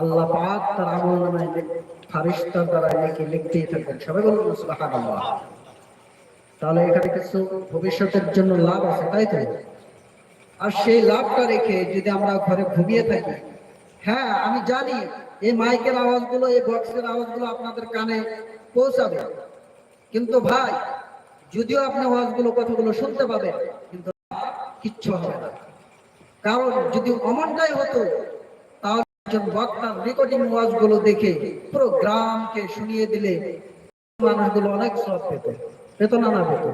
আল্লাহ পাক তার আমল নামায় ফারিস্তার দ্বারা লিখে লিখতেই থাকবেন সবাই বলুন সুবহানাল্লাহ। তাহলে এখানে কিছু ভবিষ্যতের জন্য লাভ আছে, তাই তো? আর সেই লাভটা রেখে যদি আমরা ঘরে ঘুমিয়ে থাকি হ্যাঁ আমি জানি এই মাইকের আওয়াজগুলো, এই বক্সের আওয়াজগুলো আপনাদের কানে পৌঁছাবে। কিন্তু ভাই, যদিও আপনি আওয়াজগুলো, কথাগুলো শুনতে পাবেন, কিন্তু কিচ্ছু হবে না। কারণ যদি অমনটাই হতো একজন বক্তার রেকর্ডিং ওয়াজগুলো দেখে পুরো গ্রামকে শুনিয়ে দিলে মানুষগুলো অনেক সব পেত পেত না না পেত।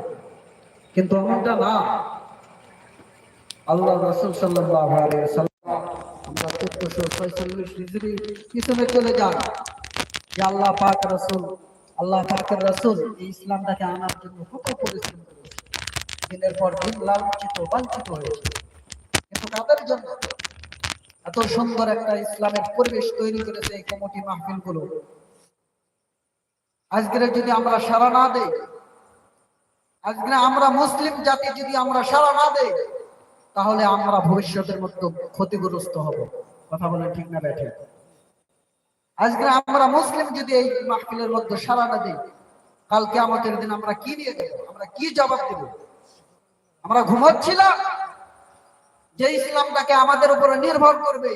কিন্তু এমনটা না। আল্লাহ রসুল সাল্লাহ রসুল ইসলামটাকে আনার জন্য দিনের পর দিন লাঞ্ছিত হয়েছে। কিন্তু কাদের জন্য এত সুন্দর একটা ইসলামের পরিবেশ তৈরি করেছে এই কমিটি মাহফিলগুলো আজকের যদি আমরা সারা না দেই, আজকে আমরা মুসলিম জাতি যদি আমরা সারা না দেই, তাহলে আমরা ভবিষ্যতের মধ্যে ক্ষতিগ্রস্ত হব। কথা বলেন ঠিক না ব্যাঠে? আজকে আমরা মুসলিম যদি এই মাহফিলের মধ্যে সারা না দিই, কালকে আমাদের দিন আমরা কি নিয়ে দেব আমরা কি জবাব দেব? আমরা ঘুমাচ্ছিলাম যে ইসলামটাকে আমাদের উপরে নির্ভর করবে,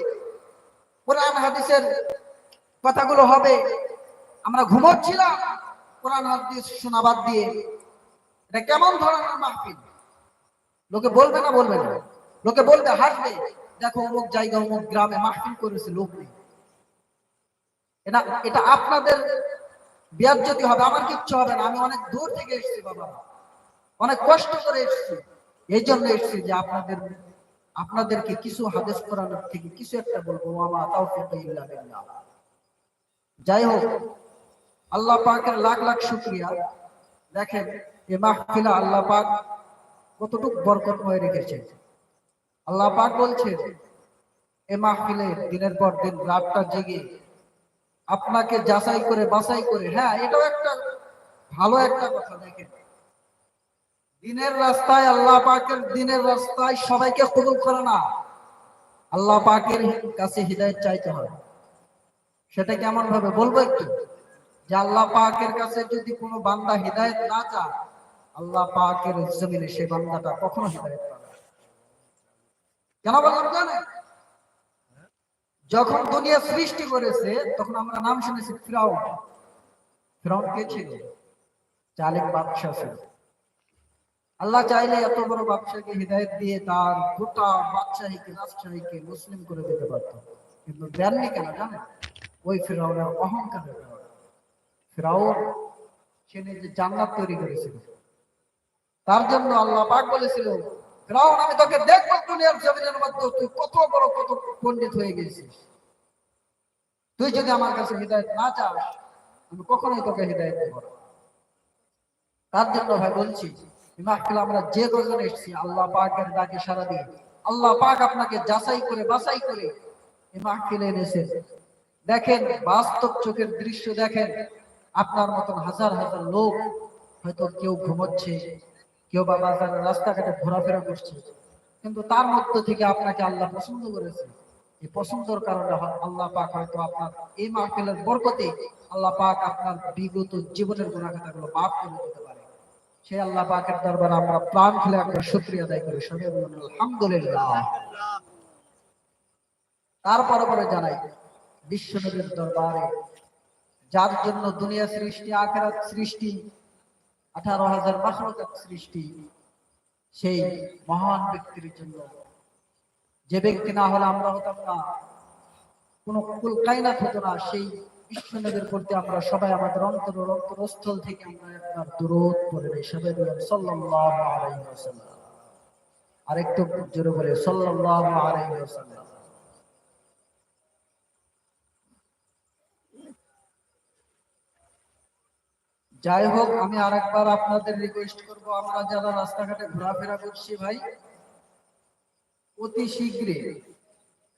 কোরআন হাদিসের কথাগুলো হবে। আমরা ঘুমাচ্ছিলাম, কোরআন হাদিস শোনাবাদ দিয়ে। এটা কেমন ধরনের মাহফিল? লোকে বলবে না বলবে না। লোকে বলবে, হাসবে। দেখো, অমুক জায়গা, অমুক গ্রামে মাহফিল করেছে লোক নেই। এটা এটা আপনাদের যদি হবে। আমার কিচ্ছু হবে না। আমি অনেক দূর থেকে এসেছি, বাবা। অনেক কষ্ট করে এসেছি। এই জন্য এসেছি যে আপনাদের আপনাদেরকে কিছু হাদিস কোরআনের থেকে কিছু একটা বলব মামা বিল্লাহ যাই হোক, আল্লাহ পাকের লাখ লাখ শুকরিয়া। দেখেন এ মাহফিলা আল্লাহ পাক কতটুক বরকতময় রেখেছে আল্লাহ পাক বলছে এ মাহফিলে দিনের পর দিন রাতটা জেগে আপনাকে যাচাই করে বাছাই করে হ্যাঁ এটাও একটা ভালো একটা কথা দেখেন। দিনের রাস্তায় আল্লাহ পাকের দিনের রাস্তায় সবাইকে কবুল করে না। আল্লাহ পাকের কাছে হৃদয় চাইতে হয়। সেটা কেমন ভাবে বলব একটু? যে আল্লাহ পাকের কাছে যদি কোনো বান্দা হৃদায়ত না চায়, আল্লাহ পাকের জমিনে সেই বান্দাটা কখনো হৃদায়ত পাবে কেন বললাম জানে যখন দুনিয়া সৃষ্টি করেছে, তখন আমরা নাম শুনেছি ফিরাউন। ফিরাউন কে ছিল? চালিক বাদশাহ ছিল। আল্লাহ চাইলে এত বড় বাদশাকে হৃদায়ত দিয়ে তার গোটা বাদশাহীকে, রাজশাহীকে মুসলিম করে দিতে পারত। কিন্তু দেননি কেন জানেন? ওই ফিরাউনের অহংকারের কারণে। ফিরাউন, সে নিজে জান্নাত তৈরি করেছিল। তার জন্য আল্লাহ পাক বলেছিল, ফিরাউন, আমি তোকে দেখব দুনিয়ার জমিনের মধ্যে, তুই কত বড়, কত পণ্ডিত হয়ে গেছিস তুই যদি আমার কাছে হৃদায়ত না চাস, আমি কখনোই তোকে হৃদায়ত দেব তার জন্য ভাই বলছি আমরা যে কজন এসেছি, আল্লাহ পাকের ডাকে সারা দিয়ে, আল্লাহ পাক আপনাকে যাচাই করে, বাছাই করে এই মাহফিলে এনেছেন। দেখেন, বাস্তব চোখের দৃশ্য দেখেন, আপনার মতন হাজার হাজার লোক হয়তো কেউ ঘুমোচ্ছে, কেউ বা বাজারের রাস্তাঘাটে ঘোরাফেরা করছে, কিন্তু তার মধ্য থেকে আপনাকে আল্লাহ পছন্দ করেছে। এই পছন্দর কারণে আল্লাহ পাক হয়তো আপনার এই মাহফিলের বরকতে আল্লাহ পাক আপনার বিগত জীবনের গুণাখাতাগুলো মাফ করে দিতে পারে সেই আল্লাহ পাকের দরবারে আমরা প্রাণ খুলে শুক্রিয়া করি। আলহামদুলিল্লাহ। তারপরে পরে জানাই, বিশ্বনবীর দরবারে, যার জন্য দুনিয়া সৃষ্টি, আখেরাত সৃষ্টি, আঠারো হাজার সৃষ্টি, সেই মহান ব্যক্তির জন্য। যে ব্যক্তি না হলে আমরা হতাম না। কোন কুল কায়নাত হতো না, সেই বিশ্বনবীর প্রতি আমরা সবাই আমাদের অন্তর অন্তরস্থল থেকে আমরা একবার দূরত পড়ে নেই। সবাই বলেন, সাল্লাল্লাহু আলাইহি ওয়াসাল্লাম। আরেকটু জোরে বলে, সাল্লাল্লাহু আলাইহি ওয়াসাল্লাম। যাই হোক, আমি আরেকবার আপনাদের রিকোয়েস্ট করব, আমরা যারা রাস্তাঘাটে ঘোরাফেরা করছি ভাই, অতি শীঘ্রে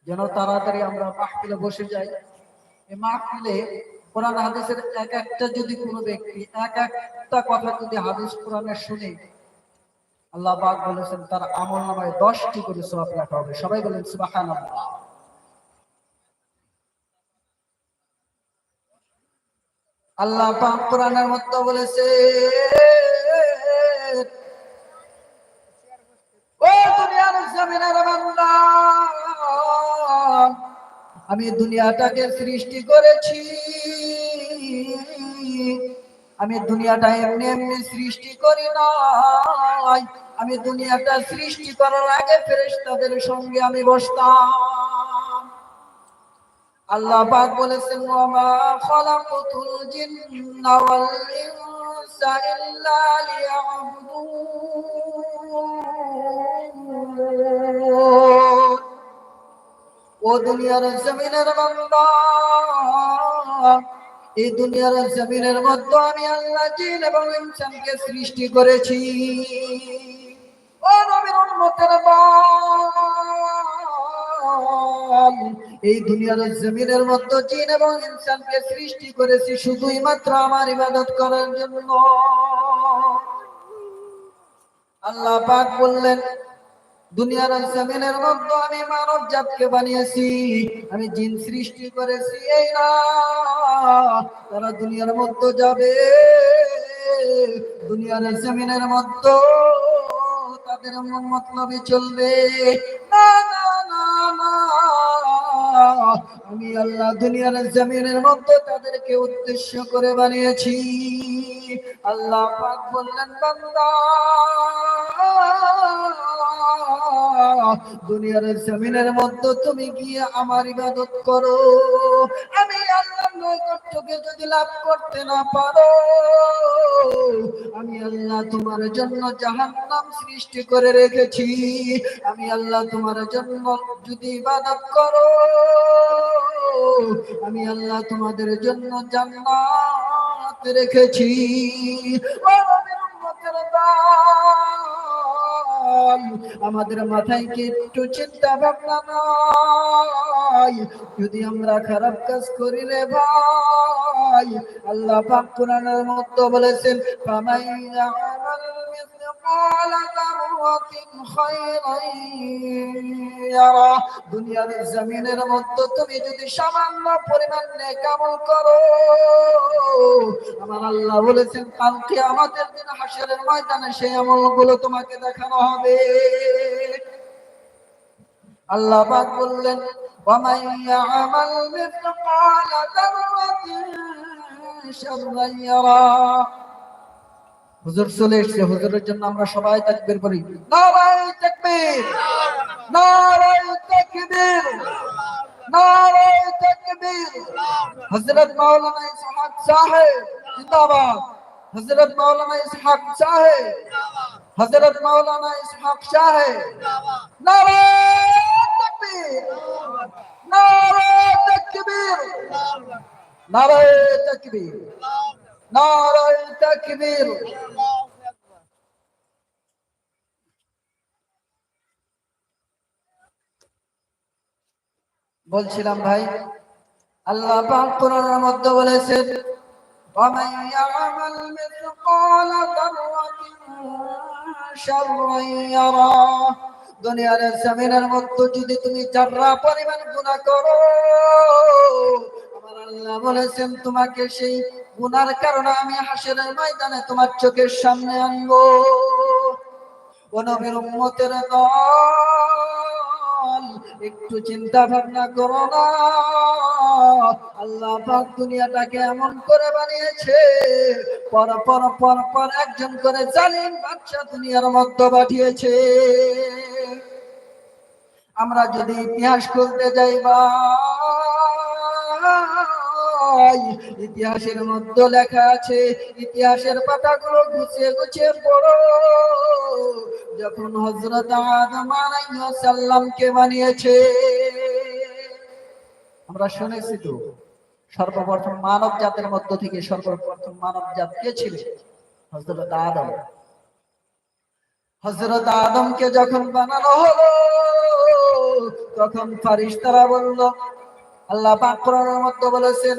যেন তাড়াতাড়ি আমরা মাহফিলে বসে যাই। মাহফিলে কোরআন হাদিসের এক একটা যদি কোনো ব্যক্তি, এক একটা কথা যদি হাদিস শুনে, আল্লাহ বলেছেন, তার আমল নামায় দশটি করে সোয়াব রাখা হবে। সবাই বলেন সুবাহান আল্লাহ পাক কোরআনের মধ্যে বলেছে আমি দুনিয়াটাকে সৃষ্টি করেছি। আমি দুনিয়াটা এমনি এমনি সৃষ্টি করি নাই। আমি দুনিয়াটা সৃষ্টি করার আগে ফেরেশতাদের সঙ্গে আমি বসতাম। আল্লাহ পাক বলেছেন, ওয়ামা খালাকুতুল জিন্না ওয়াল ইনসা ইল্লা লিয়াবুদুন। ও দুনিয়ার জমিনের বান্দা এই দুনিয়ার জমিনের মধ্যে আমি আল্লাহ জিন এবং ইনসানকে সৃষ্টি করেছি। ও এই দুনিয়ার জমিনের মধ্যে জিন এবং ইনসানকে সৃষ্টি করেছি শুধুই মাত্র আমার ইবাদত করার জন্য। আল্লাহ পাক বললেন দুনিয়ার জমিনের মধ্যে আমি মানব জাতকে বানিয়েছি, আমি জিন সৃষ্টি করেছি, এই না, তারা দুনিয়ার মধ্যে যাবে। দুনিয়ার জমিনের মধ্যে তাদের মতলবে চলবে। না না না না, আমি আল্লাহ দুনিয়ার জমিনের মধ্যে তাদেরকে উদ্দেশ্য করে বানিয়েছি। আল্লাহ পাক বললেন দুনিয়ার জমিনের মধ্যে তুমি গিয়ে আমার ইবাদত করো। আমি আল্লাহ নৈকট্যকে যদি লাভ করতে না পারো, আমি আল্লাহ তোমার জন্য জাহান্নাম সৃষ্টি করে রেখেছি। আমি আল্লাহ তোমার জন্য যদি ইবাদত করো, আমি আল্লাহ তোমাদের জন্য জান্নাত রেখেছি। আমাদের মাথায় কি একটু চিন্তা ভাবনা নাই? যদি আমরা খারাপ কাজ করি রে ভাই, আল্লাহ পাক কোরআনের মধ্যে বলেছেন ফামাই ইয়ামাল মিসকাল যাররাতিন খায়রান ইয়ারা দুনিয়ার জমিনের মধ্যে তুমি যদি সামান্য পরিমাণ নেক আমল করো আমার আল্লাহ বলেছেন কালকে আমাদের দিন হাসরের ময়দানে সেই আমলগুলো তোমাকে দেখানো হবে আল্লাহ পাক বললেন ومن يعمل مثقال ذرة شرا يرى হুজুর চলে এসছে, হুজুরের জন্য আমরা সবাই তাকবীর করি নারায়ে তাকবীর! নারায়ে তাকবীর! নারায়ে তাকবীর! হযরত মাওলানা ইসহাক সাহেব, জিন্দাবাদ! হযরত মাওলানা ইসহাক সাহেব, হযরত মাওলানা ইসহাক সাহেব। নারায়ে তাকবীর! নারায়ে তাকবীর! নারায়ে তাকবীর! নারায়ে তাকবীর বলছিলাম ভাই আল্লাহ পাক কোরআনের মধ্যে বলেছেন ومن يعمل مثقال ذرة شرا يرى দুনিয়ার জমিনের মধ্যে যদি তুমি চাররা পরিমাণ গুনাহ করো আমার আল্লাহ বলেছেন, তোমাকে সেই গুনার কারণে আমি ময়দানে তোমার চোখের সামনে আনব। দল, একটু চিন্তা ভাবনা করো না। আল্লাহ পাক দুনিয়াটাকে এমন করে বানিয়েছে পর পর পর পর একজন করে জালিম বাচ্চা দুনিয়ার মধ্যে পাঠিয়েছে। আমরা যদি ইতিহাস খুলতে যাই ভাই ইতিহাসের মধ্যে লেখা আছে, ইতিহাসের পাতাগুলো গুছিয়ে গুছিয়ে পড়ো। যখন হজরত আদম আলাইহিস বানিয়েছে, আমরা শুনেছি তো, সর্বপ্রথম মানব জাতের মধ্য থেকে সর্বপ্রথম মানব জাত কে ছিল? হজরত আদম। হজরত আদমকে যখন বানানো হলো, তখন ফারিস্তারা বলল, আল্লাহ পাক মধ্যে বলেছেন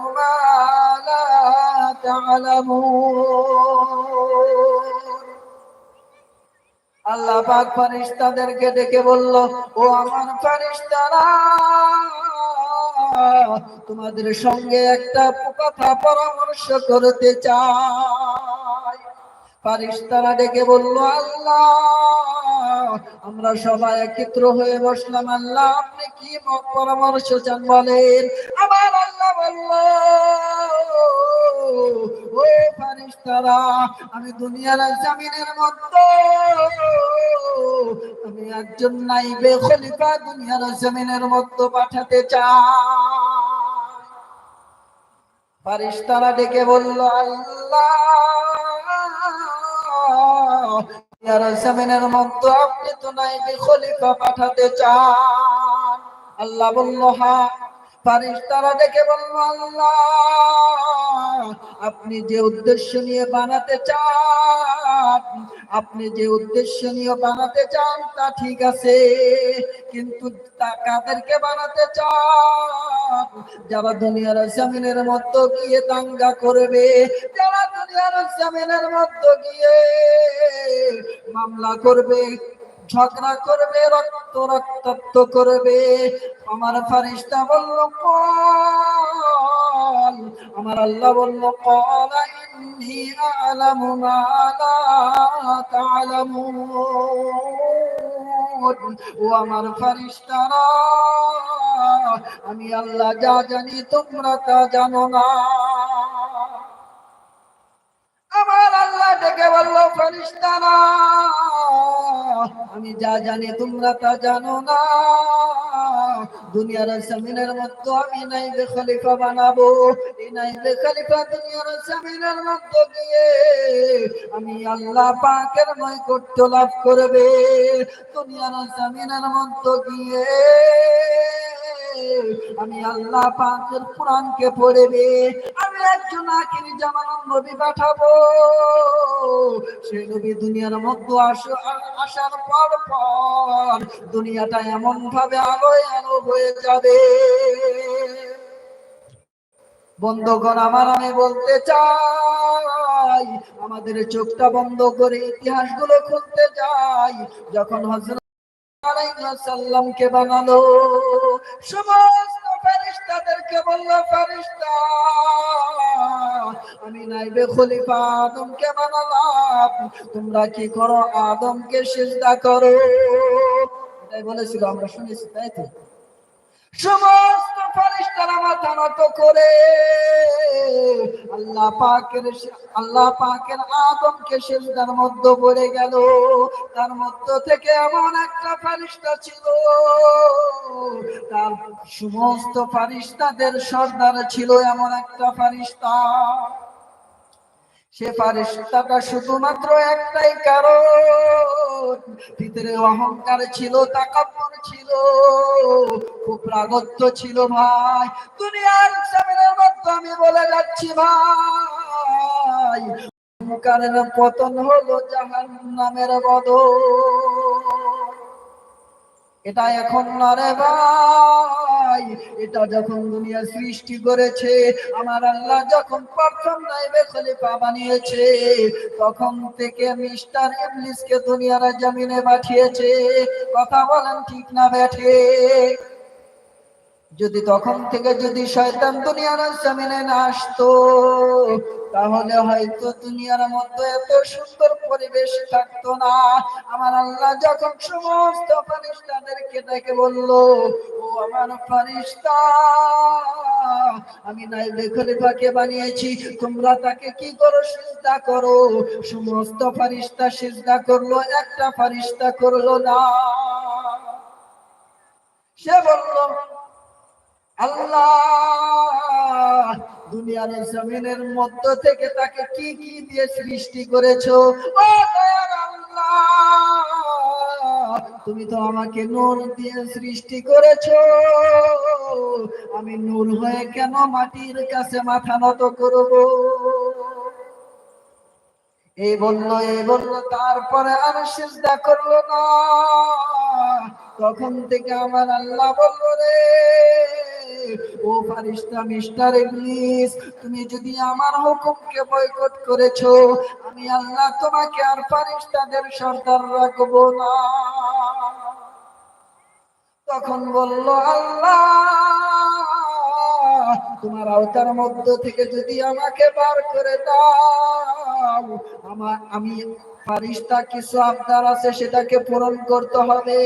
تعلمون আল্লাহ পাক ফারিস্তাদেরকে ডেকে বলল ও আমার ফারিস্তারা তোমাদের সঙ্গে একটা কথা পরামর্শ করতে চাই ফারিস্তারা ডেকে বলল আল্লাহ আমরা সবাই একত্র হয়ে বসলাম, আল্লাহ, আপনি কি পরামর্শ চান বলেন? আমার আল্লাহ ও ফারিস্তারা আমি দুনিয়ার জামিনের মধ্যে, আমি একজন নাইবে খলিফা দুনিয়ার জমিনের মধ্যে পাঠাতে চাই। ফারিস্তারা ডেকে বলল, আল্লাহ জমিনের মধ্যে আপনি তো নাই খলিফা পাঠাতে চান। আল্লাহ বলল হ্যাঁ। ফারিস্তারা ডেকে বলল, আল্লাহ, আপনি যে উদ্দেশ্য নিয়ে বানাতে চান, আপনি যে উদ্দেশ্য নিয়ে বানাতে চান তা ঠিক আছে, কিন্তু তা কাদেরকে বানাতে চান? যারা দুনিয়ার জমিনের মধ্যে গিয়ে দাঙ্গা করবে, যারা দুনিয়ার জমিনের মধ্যে গিয়ে মামলা করবে ঝগড়া করবে, রক্ত রক্তাক্ত করবে। আমার ফারিস্তা বলল, কল। আমার আল্লাহ বলল, কল ইন্নী আলামু মা লা ও আমার ফারিস্তারা, আমি আল্লাহ যা জানি তোমরা তা জানো না। ডেকে বলল আমি যা জানি তোমরা তা জানো না। দুনিয়ার জমিনের মধ্যে আমি নাইবে খলিফা বানাবো। এই নাইবে খলিফা দুনিয়ার জমিনের মধ্যে গিয়ে আমি আল্লাহ পাকের নৈকট্য লাভ করবে। দুনিয়ার জমিনের মধ্যে গিয়ে আমি আল্লাহ পাকের কোরআনকে পড়বে আমি একজন আখির জামানার নবী পাঠাবো। সেই নবী দুনিয়ার মধ্যে আসো আসার পর পর দুনিয়াটা এমন ভাবে আলোয় আলো হয়ে যাবে। বন্ধগণ, আমার আমি বলতে চাই, আমাদের চোখটা বন্ধ করে ইতিহাসগুলো খুলতে যাই যখন হজরত সাল্লামকে বানালো। সমস্ত ফেরিস্তাদেরকে বলল ফেরিস্তা আমি নাইবে খলিফা আদমকে বানালাম। তোমরা কি করো? আদমকে সিজদা করো। এটাই বলেছিল, আমরা শুনেছি, তাই তো? সমস্ত ফেরেশতারা মাথা নত করে। আল্লাহ পাকের আল্লাহ পাকের আদমকে সিজদার মধ্যে পড়ে গেল। তার মধ্য থেকে এমন একটা ফেরেশতা ছিল। তার সমস্ত ফেরেশতাদের সর্দার ছিল এমন একটা ফেরেশতা। সে ফারিস্তাটা শুধুমাত্র একটাই কারণ। ভিতরে অহংকার ছিল তাকাব্বর ছিল, খুব রাগত্ব ছিল ভাই। দুনিয়ার সামনের মধ্যে আমি বলে যাচ্ছি ভাই, অহংকারের পতন হলো জাহান নামের বদল। এটা এখন না রে ভাই, এটা যখন দুনিয়া সৃষ্টি করেছে, আমার আল্লাহ যখন প্রথম নাইবে খলিফা বানিয়েছে, তখন থেকে মিস্টার ইবলিসকে দুনিয়ার জমিনে পাঠিয়েছে। কথা বলেন ঠিক না ব্যাঠে? যদি তখন থেকে যদি শয়তান দুনিয়ার জমিনে না আসতো তাহলে হয়তো দুনিয়ার মধ্যে এত সুন্দর পরিবেশ থাকতো না। আমার আল্লাহ যখন সমস্ত ফারিস্তাদেরকে ডেকে বলল, ও আমার ফারিস্তা, আমি নাইবে খলিফাকে বানিয়েছি, তোমরা তাকে কি করো সিজদা করো? সমস্ত ফারিস্তা সিজদা করল, একটা ফারিস্তা করল না। সে বলল, আল্লাহ দুনিয়ার জমিনের মধ্য থেকে তাকে কি কি দিয়ে সৃষ্টি করেছ? ও তুমি তো আমাকে নূর দিয়ে সৃষ্টি করেছ। আমি নূর হয়ে কেন মাটির কাছে মাথা নত করব? এই বলল এই বলল, তারপরে আর সিজদা করল না। তখন থেকে আমার আল্লাহ বলল, রে ও ফারিস্তা, মিস্টার ইবলিস, তুমি যদি আমার হুকুমকে বয়কট করেছ, আমি আল্লাহ তোমাকে আর ফারিস্তাদের সর্দার রাখব না। তখন বলল, আল্লাহ, তোমার আওতার মধ্য থেকে যদি আমাকে বার করে দাও, আমার, আমি ফারিস্তা কিছু আবদার আছে সেটাকে পূরণ করতে হবে।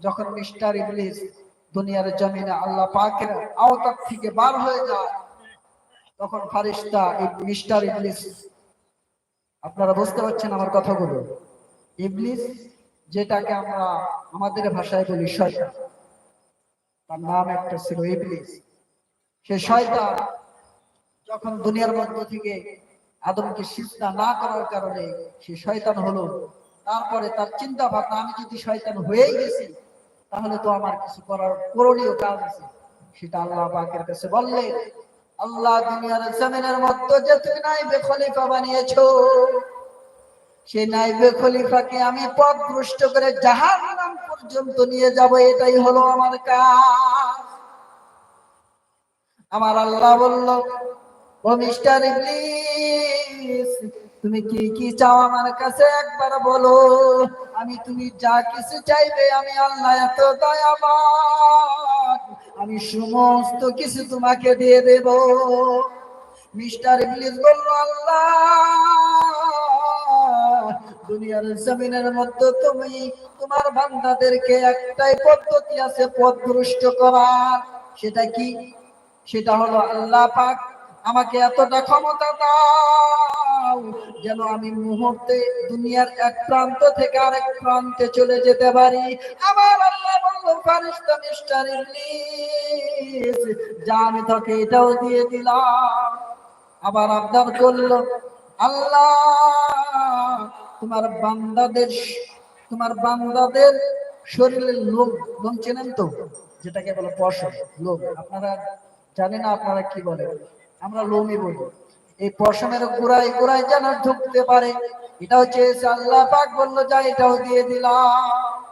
যখন মিস্টার ইবলিস দুনিয়ার জমিনে আল্লাহ পাকের আওতার থেকে বার হয়ে যায়। তখন ফারিস্তা মিস্টার ইবলিস, আপনারা বুঝতে পারছেন আমার কথাগুলো? ইবলিস যেটাকে আমরা আমাদের ভাষায় বলি শয়তান, তার নাম একটা ছিল ইবলিস। সে শয়তান যখন দুনিয়ার মধ্য থেকে আদমকে সিজদা না করার কারণে সে শয়তান হলো, তারপরে তার চিন্তা ভাবনা আমি যদি শয়তান হয়েই গেছি তাহলে তো আমার কিছু করার করণীয় কাজ আছে। সেটা আল্লাহ পাকের কাছে বললেন আল্লাহ দুনিয়ার জমিনের মধ্যে যে তুমি নাইবে খলিফা বানিয়েছো, সেই নাইবে খলিফাকে আমি পথ ভ্রষ্ট করে জাহান নাম পর্যন্ত নিয়ে যাব, এটাই হলো আমার কাজ। আমার আল্লাহ বলল, ও মিস্টার ইবলিস তুমি কি কি চাও আমার কাছে একবার বলো? আমি তুমি যা কিছু চাইবে আমি আল্লাহ এত দয়াবান। আমি সমস্ত কিছু তোমাকে দিয়ে দেব। মিস্টার ইবলিস বলল, আল্লাহ, দুনিয়ার জমিনের মধ্যে তুমি তোমার বান্দাদেরকে একটাই পদ্ধতি আছে পথভ্রষ্ট করার সেটা কি? সেটা হলো আল্লাহ পাক আমাকে এতটা ক্ষমতা দাও যেন আমি মুহূর্তে দুনিয়ার এক প্রান্ত থেকে আরেক প্রান্তে চলে যেতে পারি। আমার আল্লাহ বলল ফারিস্তা মিস্টার ইবলিস যা আমি তোকে এটাও দিয়ে দিলাম। আবার আবদার করল, আল্লাহ, তোমার বান্দাদের তোমার বান্দাদের শরীরের লোম লোম চেনেন তো? যেটাকে বলে পশম লোম আপনারা জানি না আপনারা কি বলে আমরা লোমই বলি। এই পশমের গোড়ায় গোড়ায় যেন ঢুকতে পারে। এটা হচ্ছে আল্লাহ পাক বলল, যা এটাও দিয়ে দিলাম।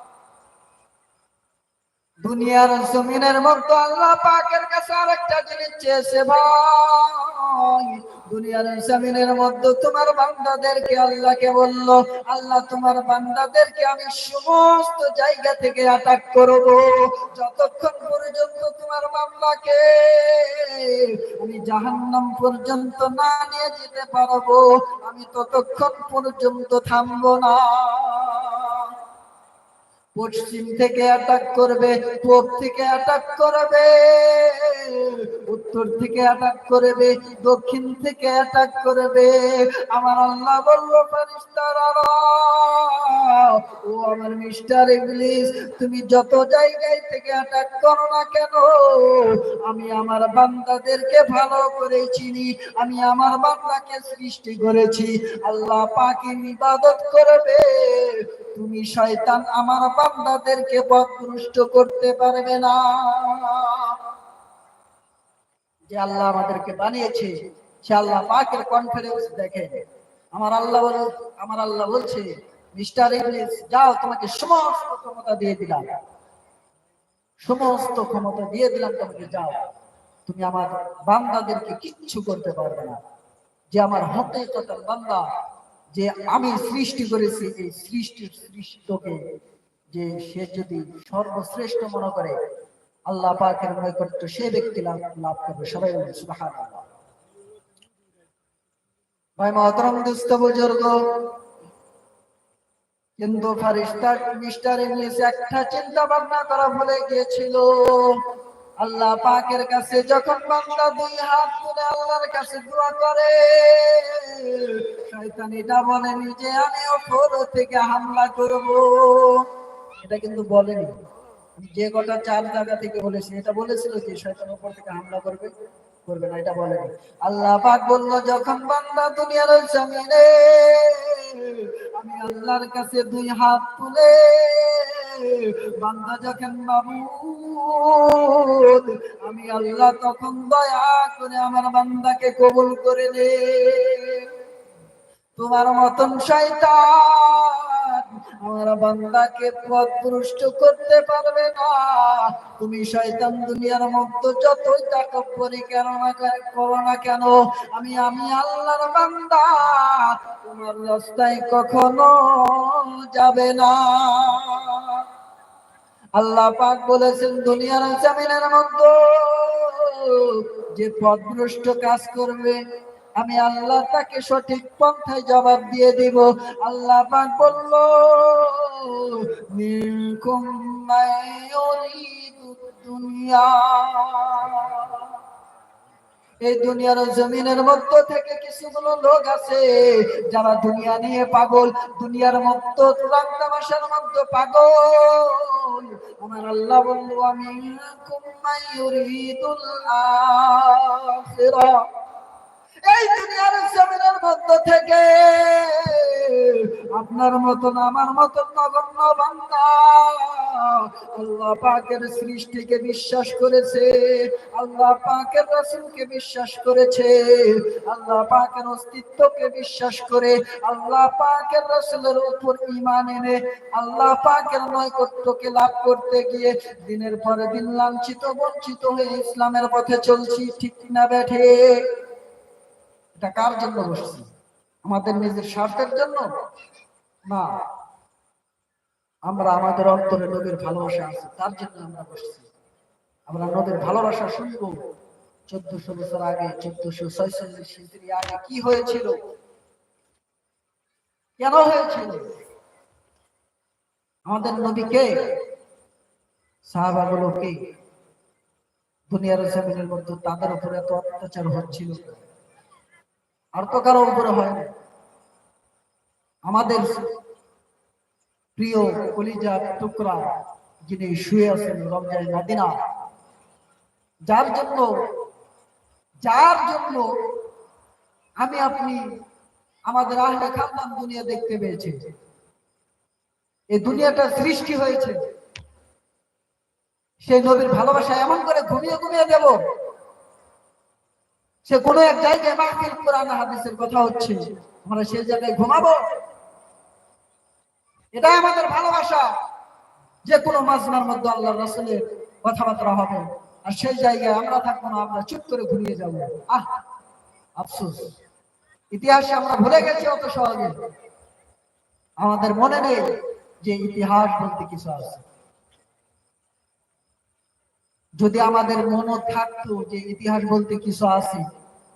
দুনিয়ার জমিনের মতো আল্লাহ পাকের কাছে আরেকটা জিনিস চেয়েছে ভাই। দুনিয়ার জমিনের মধ্যে তোমার বান্দাদেরকে আল্লাহকে বলল, আল্লাহ তোমার বান্দাদেরকে আমি সমস্ত জায়গা থেকে অ্যাটাক করব। যতক্ষণ পর্যন্ত তোমার বান্দাকে আমি জাহান্নাম পর্যন্ত না নিয়ে যেতে পারব, আমি ততক্ষণ পর্যন্ত থামবো না। পশ্চিম থেকে অ্যাটাক করবে, পূব থেকে অ্যাটাক করবে, উত্তর থেকে অ্যাটাক করবে, দক্ষিণ থেকে অ্যাটাক করবে। আমার আল্লাহ বলল ও আমার মিস্টার ইংলিশ তুমি যত জায়গায় থেকে অ্যাটাক করো না কেন, আমি আমার বান্দাদেরকে ভালো করে চিনি, আমি আমার বান্দাকে সৃষ্টি করেছি। আল্লাহ পাকে ইবাদত করবে, তুমি শয়তান আমার বান্দাদেরকে পথভ্রষ্ট করতে পারবে না। যে আল্লাহ আমাদেরকে বানিয়েছে, সে আল্লাহ পাকের কনফারেন্স দেখে। আমার আল্লাহ বল, আমার আল্লাহ বলছে, মিস্টার ইংলিশ যাও, তোমাকে সমস্ত ক্ষমতা দিয়ে দিলাম। সমস্ত ক্ষমতা দিয়ে দিলাম তোমাকে, যাও। তুমি আমার বান্দাদেরকে কিচ্ছু করতে পারবে না। যে আমার হাতে কথা, বান্দা, যে আমি সৃষ্টি করেছি, এই সৃষ্টির সৃষ্টকে যে সে যদি সর্বশ্রেষ্ঠ মনে করে, আল্লাহ পাকের নৈকট্য সে ব্যক্তি লাভ লাভ করবে। সবাই বলে সুবহানাল্লাহ। ভাই মহতরম, দুস্থ বুজুর্গ কিন্তু ফারিস্তা, মিস্টার ইংলিশ একটা চিন্তা ভাবনা করা ভুলে গিয়েছিল। আল্লাহ পাকের কাছে যখন বান্দা দুই হাত তুলে আল্লাহর কাছে দোয়া করে শয়তান এটা বলেনি যে আমি ওপর থেকে হামলা করব। এটা কিন্তু বলেনি। যে কটা চার জায়গা থেকে বলেছি, এটা বলেছিল যে শয়তান উপর থেকে হামলা করবে করবে না, এটা বলেনি। আল্লাহ পাক বলল, যখন বান্দা দুনিয়ার জমিনে, আমি আল্লাহর কাছে দুই হাত তুলে, বান্দা যখন মাবুদ, আমি আল্লাহ তখন দয়া করে আমার বান্দাকে কবুল করে নে। তোমার মতন শয়তান আমার বান্দাকে পথভ্রষ্ট করতে পারবে না। তুমি শয়তান দুনিয়ার যতই কেন না করো না কেন? আমি আমি আল্লাহর বান্দা, তোমার রাস্তায় কখনো যাবে না। আল্লাহ পাক বলেছেন, দুনিয়ার জামিনের মধ্যে যে পথভ্রষ্ট কাজ করবে আমি আল্লাহ তাকে সঠিক পন্থায় জবাব দিয়ে দিব। আল্লাহ পাক বলল, মিনকুম দুনিয়া। এই দুনিয়ার জমিনের মধ্য থেকে কিছুগুলো লোক আছে, যারা দুনিয়া নিয়ে পাগল। দুনিয়ার মধ্য তামাশার মধ্যে পাগল। আমার আল্লাহ বলল আমি কুম্মাইয়ুরিদুল আখিরা এই দুনিয়ার জমিনের মধ্য থেকে আপনার মতন, আমার মতন নগণ্য বান্দা আল্লাহ পাকের সৃষ্টিকে বিশ্বাস করেছে, আল্লাহ পাকের রাসূলকে বিশ্বাস করেছে, আল্লাহ পাকের অস্তিত্বকে বিশ্বাস করে, আল্লাহ পাকের রাসূলের উপর ঈমান এনে, আল্লাহ পাকের নৈকট্যকে লাভ করতে গিয়ে দিনের পরে দিন লাঞ্ছিত, বঞ্চিত হয়ে ইসলামের পথে চলছি, ঠিক না বেঠে এটা কার জন্য বসছি? আমাদের নিজের স্বার্থের জন্য? না। আমরা আমাদের অন্তরে নবীর ভালোবাসা আছে, তার জন্য আমরা বসছি। আমরা নবীর ভালোবাসা শুনব। চোদ্দশো বছর আগে, চোদ্দশো ছয়চল্লিশ আগে কি হয়েছিল? কেন হয়েছিল? আমাদের নবী কে? সাহাবাগুলো কে? দুনিয়ার জমিনের মধ্যে তাদের উপরে এত অত্যাচার হচ্ছিল। আর তো কারও উপরে হয় আমাদের প্রিয় কলিজার টুকরা যিনি শুয়ে আছেন রমজান মাদিনা, যার জন্য যার জন্য আমি আপনি আমাদের আহলে খানদান দুনিয়া দেখতে পেয়েছি। এই দুনিয়াটা সৃষ্টি হয়েছে। সেই নবীর ভালোবাসা এমন করে ঘুমিয়ে ঘুমিয়ে দেব সে কোনো এক জায়গায় মাহফিল কোরআন হাদিসের কথা হচ্ছে, আমরা সেই জায়গায় ঘুমাবো। এটাই আমাদের ভালোবাসা, যে কোনো মাজমার মধ্যে আল্লাহ রাসূলের কথাবার্তা হবে। আর সেই জায়গায় আমরা থাকব না, আমরা চুপ করে ঘুরিয়ে যাব। আহ, আফসোস। ইতিহাসে আমরা ভুলে গেছি অত সহজে। আমাদের মনে নেই যে ইতিহাস বলতে কিছু আছে। যদি আমাদের মনে থাকতো যে ইতিহাস বলতে কিছু আছে,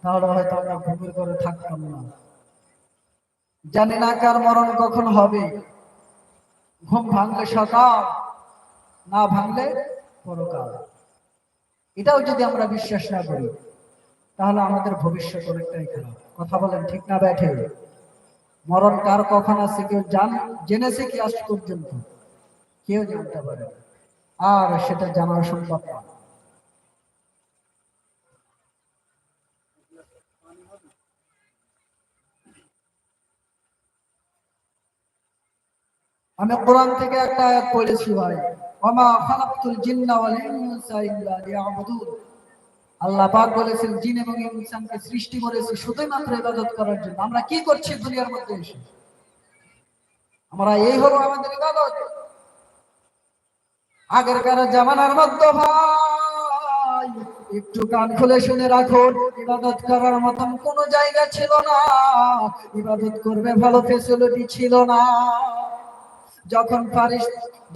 তাহলে হয়তো আমরা ঘুমের করে থাকতাম না। জানি না কার মরণ কখন হবে। ঘুম ভাঙলে সকাল, না ভাঙলে পরকাল। এটাও যদি আমরা বিশ্বাস না করি, তাহলে আমাদের ভবিষ্যৎ অনেকটাই খারাপ। কথা বলেন ঠিক না ব্যাঠে? মরণ কার কখন আছে কেউ জান, জেনেছে কি আজ পর্যন্ত? কেউ জানতে পারে না। আর সেটা জানা সম্ভব না। আমি কোরআন থেকে একটা আয়াত পড়েছি ভাই। ওমা খালাকতুল জিন্না ওয়াল ইনসা ইল্লা লিয়াবুদুন। আল্লাহ পাক বলেছেন, জিন এবং ইনসানকে সৃষ্টি করেছে শুধুই মাত্র ইবাদত করার জন্য। আমরা কি করছি দুনিয়ার মধ্যে এসে? আমরা এই হলো আমাদের ইবাদত। আগেরকার জামানার মধ্যে ভাই, একটু কান খুলে শুনে রাখুন, ইবাদত করার মতন কোনো জায়গা ছিল না। ইবাদত করবে ভালো ফেসিলিটি ছিল না। যখন পারিস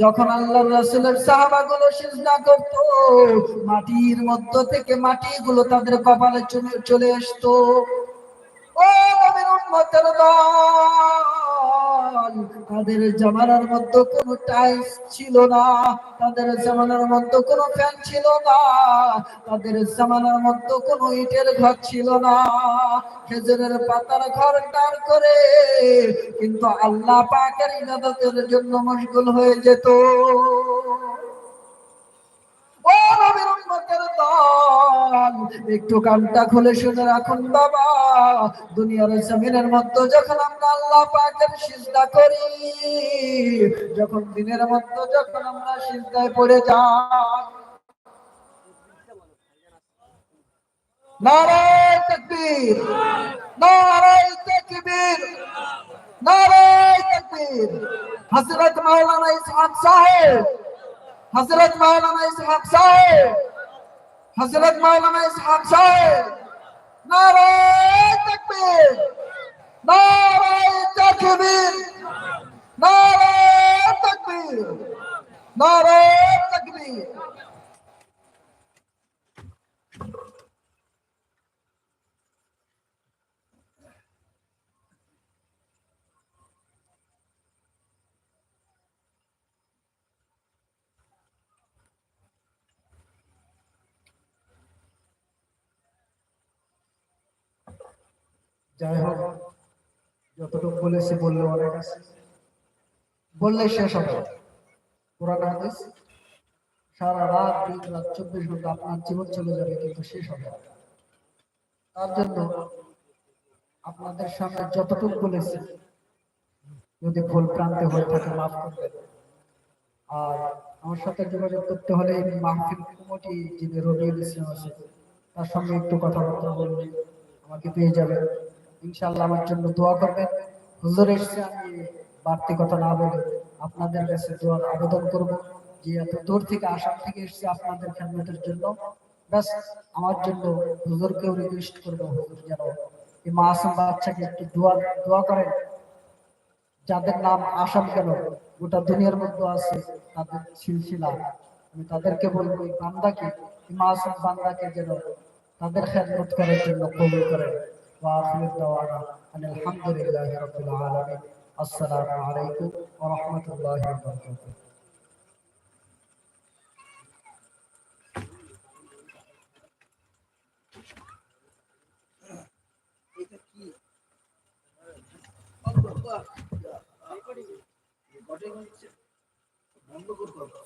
যখন আল্লাহ রাসূলের সাহাবাগুলো সিজদা করত, মাটির মধ্য থেকে মাটি গুলো তাদের কপালে চলে আসতো। তাদের জামানার মধ্যে কোনো টাইলস ছিল না, তাদের জামানার মধ্যে কোনো ফ্যান ছিল না, তাদের জামানার মধ্যে কোনো ইটের ঘর ছিল না। খেজুরের পাতার ঘর দাঁড় করে, কিন্তু আল্লাহ পাকের ইবাদতের জন্য মশগুল হয়ে যেত। একটু কানটা খুলে শুনে রাখুন বাবা। দুনিয়ার জমিনের মধ্যে যখন আমরা আল্লাহ পাকের সিজদা করি, যখন দিনের মধ্যে যখন আমরা সিজদায় পড়ে যাই হযরত মাওলানা ইসহাক সাহেব, হযরত মাওলানা ইসহাক সাহেব হযরত মাওলানা ইসহাক সাহেব নারায় তকবীর নারায় তকবীর নারায় তকবীর নারায় যাই হোক, যতটুকু বলেছি বললে অনেক আছে। বললে শেষ হবে। কোরআন হাদিস, সারা রাত দিন রাত চব্বিশ ঘণ্টা আপনার জীবন চলে যাবে, কিন্তু শেষ হবে তার জন্য আপনাদের সামনে যতটুকু বলেছি, যদি ভুল প্রান্তে হয়ে থাকে মাফ করবেন। আর আমার সাথে যোগাযোগ করতে হলে মাহফিল কমিটি যিনি রবিউল ইসলাম আছে তার সঙ্গে একটু কথাবার্তা বললে আমাকে পেয়ে যাবেন। ইনশাআল্লাহ আমার জন্য দোয়া করবেন। হুজুর এসছে, আমি বাড়তি কথা না বলে আপনাদের কাছে দোয়ার আবেদন করব। যে এত দূর থেকে, আসাম থেকে এসছে আপনাদের খেদমতের জন্য। ব্যাস, আমার জন্য হুজুরকেও রিকোয়েস্ট করব, হুজুর যেন এই মাসুম বাচ্চাকে একটু দোয়া দোয়া করেন। যাদের নাম আসাম কেন, গোটা দুনিয়ার মধ্যে আছে তাদের সিলসিলা। আমি তাদেরকে বলব, এই বান্দাকে, এই মাসুম বান্দাকে যেন তাদের খেদমত করার জন্য কবুল করেন। وآخر دعوانا أن الحمد لله رب العالمين السلام عليكم ورحمة الله وبركاته বন্ধ করতে হবে